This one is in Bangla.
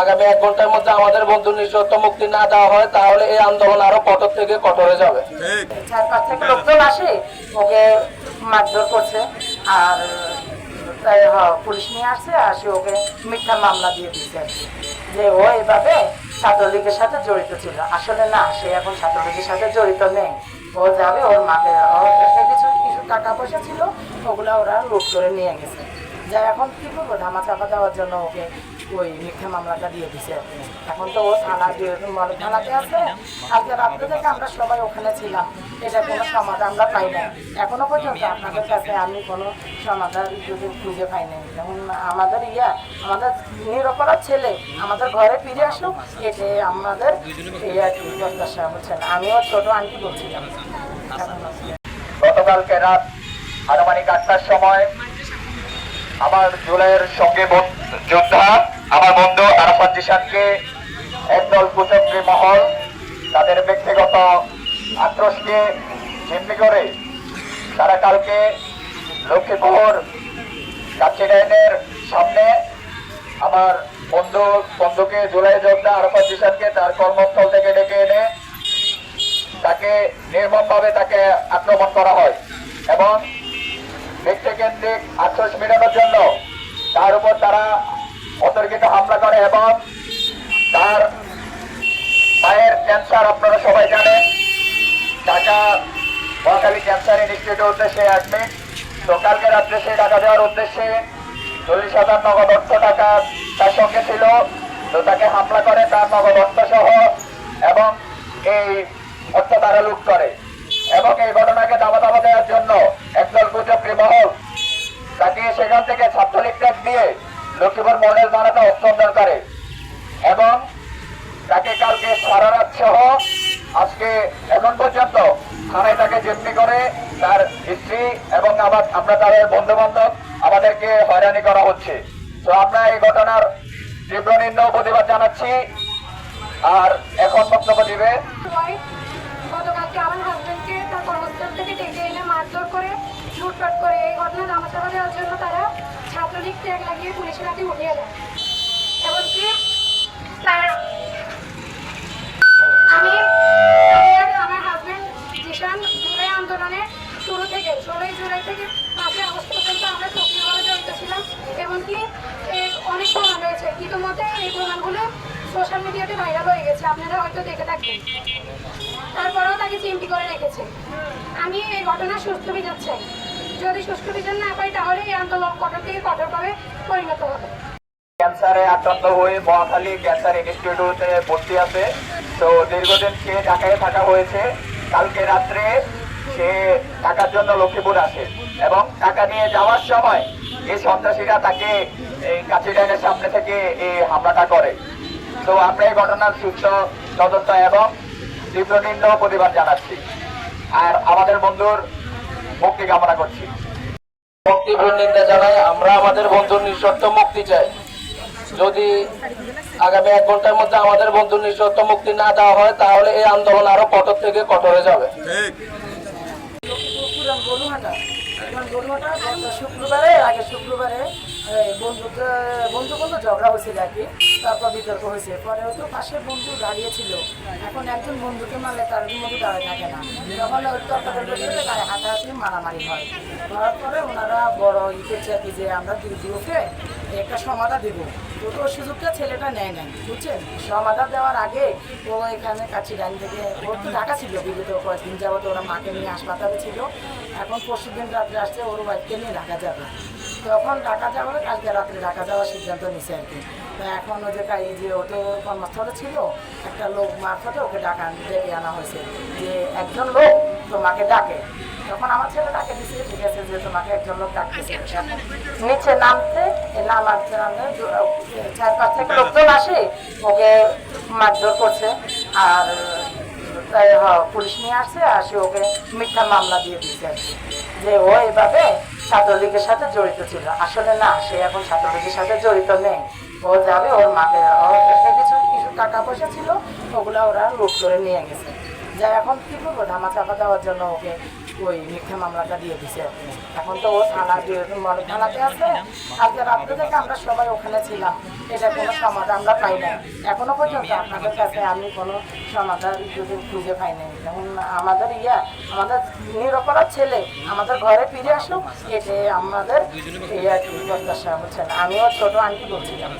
আগামী এক ঘণ্টার মধ্যে আমাদের বন্ধু নিঃশর্ত মুক্তি না দেওয়া হয় তাহলে এই আন্দোলন আরও কঠোর থেকে কঠোরে যাবে। চার পাঁচ থেকে লোকজন আসে ওকে মারধর করছে আর পুলিশ নিয়ে আসছে আসে ওকে মিথ্যা মামলা দিয়ে দিচ্ছে। যে ও এভাবে ছাত্রলীগের সাথে জড়িত ছিল। আসলে না সে এখন ছাত্রলীগের সাথে জড়িত নেই। ও যাবে ওর মাকে ওর কিছু কিছু টাকা পয়সা ছিল ওগুলা ওরা লুট করে নিয়ে গেছে। যা এখন কি করব? ধামা চাপা দেওয়ার জন্য ওকে ওই মিথ্যা মামলাটা দিয়ে দিছে এখন তো ও থানা দিয়ে মল থানাতে আছে আজকে রাত্রে থেকে আমরা সবাই ওখানে ছিলাম। এটা কোনো সমাধান আমরা পাই না এখনও পর্যন্ত আপনাদের কাছে আমি কোনো সমাধান খুঁজে পাই নাই। যেমন আমাদের ইয়া, আমাদের নিরপরাধ ছেলে আমাদের ঘরে ফিরে আসুক এটাই আমাদের এই আর কি প্রত্যাশা হচ্ছেন আমিও ছোট আন্টি বলছিলাম। গতকালকে রাত আনুমানিক আটটার সময় আমার জুলাইয়ের সঙ্গে যোদ্ধা আমার বন্ধু আরাফাত জিসানকে একদল কুচক্রী মহল, তাদের ব্যক্তিগত আক্রোশকে জিম্মি করে তারা কালকে লক্ষ্মীপুর কাচ্চিডাইনের সামনে আমার বন্ধু, বন্ধুকে জুলাই যোদ্ধা আরাফাত জিসানকে তার কর্মস্থল থেকে ডেকে এনে তাকে নির্মমভাবে তাকে আক্রমণ করা হয় এবং ব্যক্তিকেন্দ্রিক আক্রোশ মেটানোর জন্য তার উপর তারা অতর্কিত হামলা করে এবং তার পায়ের ক্যান্সার আপনারা সবাই জানেন। ঢাকা মহাকালী ক্যান্সার ইনস্টিটিউটের উদ্দেশ্যে অ্যাডমিট তো কালকে রাত্রে সে টাকা দেওয়ার উদ্দেশ্যে চল্লিশ হাজার নগদ অর্থ টাকা তার সঙ্গে ছিল। তো তাকে হামলা করে তার নগদ অর্থ সহ এবং এই অর্থ তারা লুট করে। এবং এই ঘটনাকে দাবা দাবা দেওয়ার জন্য একদল কুচক্রী মহল তাকে সেখান থেকে ছাত্রলীগ ট্যাগ দিয়ে লক্ষ্মীপুর মডেল থানাতে হস্তান্তর করে এবং তাকে কালকে সারা রাত সহ আজকে এখন পর্যন্ত থানায় তাকে জিম্মি করে তার স্ত্রী এবং আবার আমরা তাদের বন্ধু বান্ধব আমাদেরকে হয়রানি করা হচ্ছে। তো আমরা এই ঘটনার তীব্র ও প্রতিবাদ জানাচ্ছি। আর এখন বক্তব্য দিবে গতকালকে আমার হাজবেন্ডকে তার কর্মস্থল থেকে এনে মারধর করে লুটপাট করে এই ঘটনা ধামাচাপা দেওয়ার জন্য তারা ছাত্রলীগ ট্যাগ লাগিয়ে পুলিশের হাতে উঠিয়ে দেয়। এমনকি তার আমি আমার হাজবেন্ড জিশান জুলাই আন্দোলনে শুরু থেকে, ষোলোই জুলাই থেকে পাঁচই আগস্ট পর্যন্ত আমরা সক্রিয়ভাবে জড়িত ছিলাম। এমনকি অনেক প্রমাণ রয়েছে। ইতিমধ্যে এই প্রমাণগুলো সোশ্যাল মিডিয়াতে ভাইরাল হয়ে গেছে। আপনারা হয়তো দেখে থাকবেন। তারপরেও তাকে চিমটি করে রেখেছে। আমি এই ঘটনার সুষ্ঠু বিচার চাই। যদি সুষ্ঠু না পাই তাহলে এই আন্দোলন কঠোর থেকে কঠোরভাবে পরিণত হবে। ক্যান্সারে আক্রান্ত হয়ে মহাখালী ক্যান্সার ইনস্টিটিউটে ভর্তি আছে। তো দীর্ঘদিন সে ঢাকায় থাকা হয়েছে। কালকে রাত্রে সে টাকার জন্য লক্ষ্মীপুর আসে এবং টাকা নিয়ে যাওয়ার সময় এই সন্ত্রাসীরা তাকে এই কাছিডাইনের সামনে থেকে এই হামলাটা করে। তো আমরা এই ঘটনার সুস্থ তদন্ত এবং তীব্র নিন্দা প্রতিবাদ জানাচ্ছি। আর আমাদের বন্ধুর মুক্তি কামনা করছি। তীব্র নিন্দা জানাই আমরা আমাদের বন্ধুর নিঃশর্ত মুক্তি চাই। যদি আগামী এক ঘণ্টার মধ্যে আমাদের বন্ধুর নিঃশর্ত মুক্তি না দেওয়া হয় তাহলে এই আন্দোলন আরও কঠোর থেকে কঠোরে যাবে। শুক্রবারে আগে শুক্রবারে এই বন্ধুকে বন্ধু বন্ধু ঝগড়া হয়েছিল আর কি। তারপর বিতর্ক হয়েছে। পরে তো পাশে বন্ধু দাঁড়িয়েছিল। এখন একজন বন্ধুকে মারলে তার মধ্যে দাঁড়িয়ে থাকে না। তখন ওই তর্কাতর্ক করে গায়ে হাতাহাতি মারামারি হয়। হওয়ার পরে ওনারা বড় ই করছে আর কি যে, আমরা দিদিওকে একটা সমাধা দেবো। তো তো সুযোগটা ছেলেটা নেয় নাই, বুঝছেন? সমাধা দেওয়ার আগে ও এখানে কাছি ডাইন থেকে, ওর তো ঢাকা ছিল বিগত কয়েকদিন যাবত, ওরা মাকে নিয়ে হাসপাতালে ছিল। এখন পরশু দিন রাত্রে আসছে, ওর ওয়াইফকে নিয়ে ঢাকা যাবে। তখন ঢাকা যাওয়ার কালকে রাত্রে ঢাকা যাওয়ার সিদ্ধান্ত নিছে আর কি। তো এখন ও যে এই যে ও তো কর্মস্থলে ছিল, একটা লোক মারফতে ওকে ডাকা ডেকে আনা হয়েছে যে একজন লোক তোমাকে ডাকে। তখন আমার ছেলে ডাকে দিছে, ঠিক আছে, যে তোমাকে একজন লোক ডাকতেছে। নিচে নামতে নামাতে নামতে চার পাঁচ থেকে লোকজন আসে, ওকে মারধর করছে। আর পুলিশ নিয়ে আসছে আসে ওকে মিথ্যা মামলা দিয়ে দিচ্ছে আর কি। যে ও এভাবে ছাত্রলীগের সাথে জড়িত ছিল। আসলে না, সে এখন ছাত্রলীগের সাথে জড়িত নেই। ও যাবে, ওর মাকে কিছু কিছু টাকা পয়সা ছিল, ওগুলা ওরা লুট করে নিয়ে গেছে। যা এখন কি করব? ধামা চাপা দেওয়ার জন্য ওকে ওই মিথ্যা মামলাটা দিয়ে দিছে এখন তো ও থানা মানে থানাতে আছে আজকে রাত্রে থেকে আমরা সবাই ওখানে ছিলাম। এটা কোনো সমাধান আমরা পাই নাই। এখনও পর্যন্ত আপনাদের কাছে আমি কোনো সমাধান যদি খুঁজে পাই নাই। যেমন আমাদের ইয়া, আমাদের নিরপরাধ ছেলে আমাদের ঘরে ফিরে আসুক এটাই আমাদের কি প্রত্যাশা হচ্ছে আমিও ছোট আন্টি বলছিলাম।